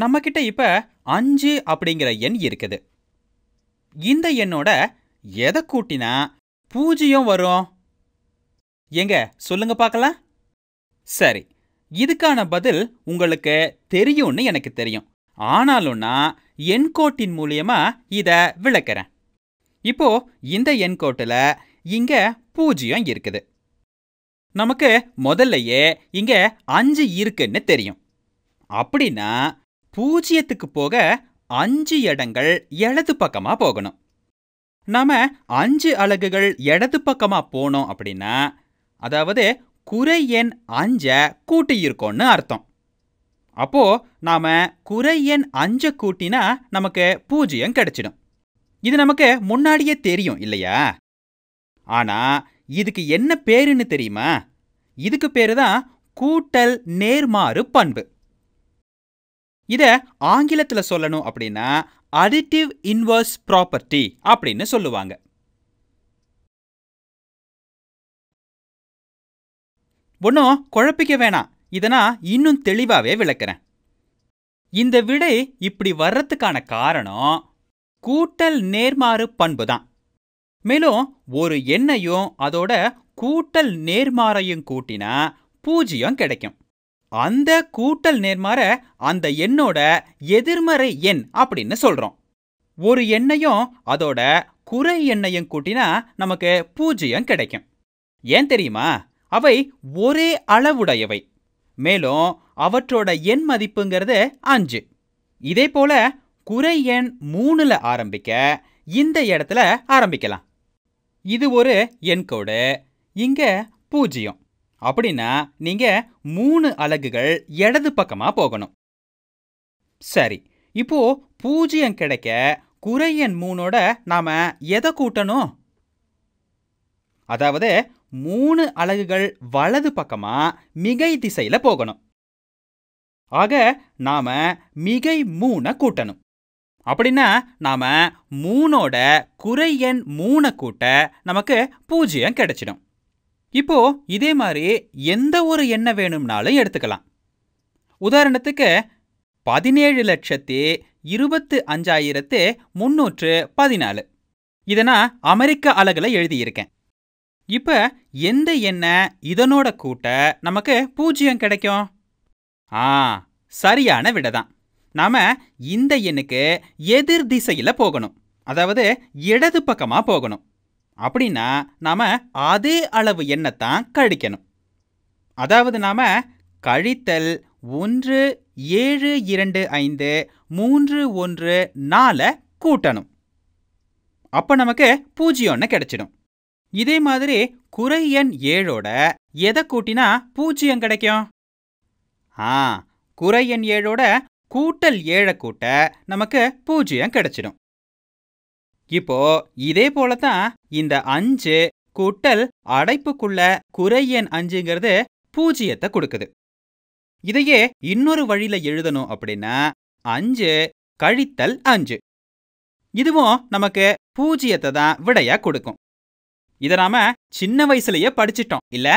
நம்மக்கிட்ட இப்போ அஞ்சு அப்படிங்கிற எண் இருக்குது. இந்த எண்ணோட எதை கூட்டினா பூஜ்ஜியம் வரும்? எங்க சொல்லுங்க பார்க்கலாம். சரி இதுக்கான பதில் உங்களுக்கு தெரியும்னு எனக்கு தெரியும். ஆனாலும் நான் எண்கோட்டின் மூலியமா இதை விளக்குறேன். இப்போ இந்த எண்கோட்டுல இங்க பூஜ்ஜியம் இருக்குது. நமக்கு முதல்லயே இங்க அஞ்சு இருக்குன்னு தெரியும். அப்படின்னா பூஜ்ஜியத்துக்கு போக அஞ்சு இடங்கள் இடது பக்கமா போகணும். நாம அஞ்சு அலகுகள் இடது பக்கமா போனோம் அப்படின்னா அதாவது குறை எண் அஞ்ச கூட்டியிருக்கோம்னு அர்த்தம். அப்போ நாம குறை எண் அஞ்சை கூட்டினா நமக்கு பூஜ்ஜியம் கிடைச்சிடும். இது நமக்கு முன்னாடியே தெரியும் இல்லையா? ஆனா இதுக்கு என்ன பேருன்னு தெரியுமா? இதுக்கு பேரு தான் கூட்டல் நேர்மாறு பண்பு. இத ஆங்கிலத்துல சொல்லணும் அப்படின்னா அடிட்டிவ் இன்வர்ஸ் ப்ராப்பர்ட்டி அப்படின்னு சொல்லுவாங்க. ஒன்றும் குழப்பிக்க வேணாம். இதை நான் இன்னும் தெளிவாவே விளக்குறேன். இந்த விடை இப்படி வர்றதுக்கான காரணம் கூட்டல் நேர்மாறு பண்பு தான். மேலும் ஒரு எண்ணையும் அதோட கூட்டல் நேர்மாறையும் கூட்டினா பூஜ்ஜியம் கிடைக்கும். அந்த கூட்டல் நேர்மாற அந்த எண்ணோட எதிர்மறை எண் அப்படின்னு சொல்றோம். ஒரு எண்ணையும் அதோட குறை எண்ணையும் கூட்டினா நமக்கு பூஜ்ஜியம் கிடைக்கும். ஏன் தெரியுமா? அவை ஒரே அளவுடையவை. மேலும் அவற்றோட எண் மதிப்புங்கிறது அஞ்சு. இதே போல குறை எண் மூணுல ஆரம்பிக்க இந்த இடத்துல ஆரம்பிக்கலாம். இது ஒரு எண்கோடு இங்க பூஜ்ஜியம். அப்படின்னா நீங்க மூணு அலகுகள் இடது பக்கமா போகணும். சரி இப்போ பூஜ்ஜியம் கிடைக்க குறை எண் மூணோட நாம எதை கூட்டணும்? அதாவது மூணு அலகுகள் வலது பக்கமா மிகை திசையில போகணும். ஆக நாம மிகை மூணை கூட்டணும். அப்படின்னா நாம மூணோட குறை எண் மூணை கூட்ட நமக்கு பூஜ்ஜியம் கிடைச்சிடும். இப்போ இதே மாதிரி எந்த ஒரு எண்ணை வேணும்னாலும் எடுத்துக்கலாம். உதாரணத்துக்கு பதினேழு லட்சத்தி இருபத்து அஞ்சாயிரத்து முன்னூற்று பதினாலு. இதை நான் அமெரிக்க அலகில் எழுதியிருக்கேன். இப்போ எந்த எண்ணை இதனோட கூட்ட நமக்கு பூஜ்ஜியம் கிடைக்கும்? ஆ சரியான விடை தான். நாம இந்த எண்ணுக்கு எதிர் திசையில் போகணும். அதாவது இடது பக்கமாக போகணும். அப்படின்னா நாம அதே அளவு எண்ணத்தான் கழிக்கணும். அதாவது நாம கழித்தல் ஒன்று ஏழு இரண்டு ஐந்து மூன்று ஒன்று நாலை கூட்டணும். அப்ப நமக்கு பூஜ்ஜியம்னு கிடைச்சிடும். இதே மாதிரி குறை எண் ஏழோட எதை கூட்டினா பூஜ்ஜியம் கிடைக்கும்? ஆ குறை எண் ஏழோட கூட்டல் ஏழை கூட்ட நமக்கு பூஜ்ஜியம் கிடைச்சிடும். இப்போ இதே போல தான் இந்த அஞ்சு கூட்டல் அடைப்புக்குள்ள குறை எண் அஞ்சுங்கிறது பூஜ்ஜியத்தை கொடுக்குது. இதையே இன்னொரு வழியில எழுதணும் அப்படின்னா அஞ்சு கழித்தல் அஞ்சு. இதுவும் நமக்கு பூஜ்ஜியத்தை தான் விடையா கொடுக்கும். இதை நாம சின்ன வயசுலயே படிச்சிட்டோம் இல்ல?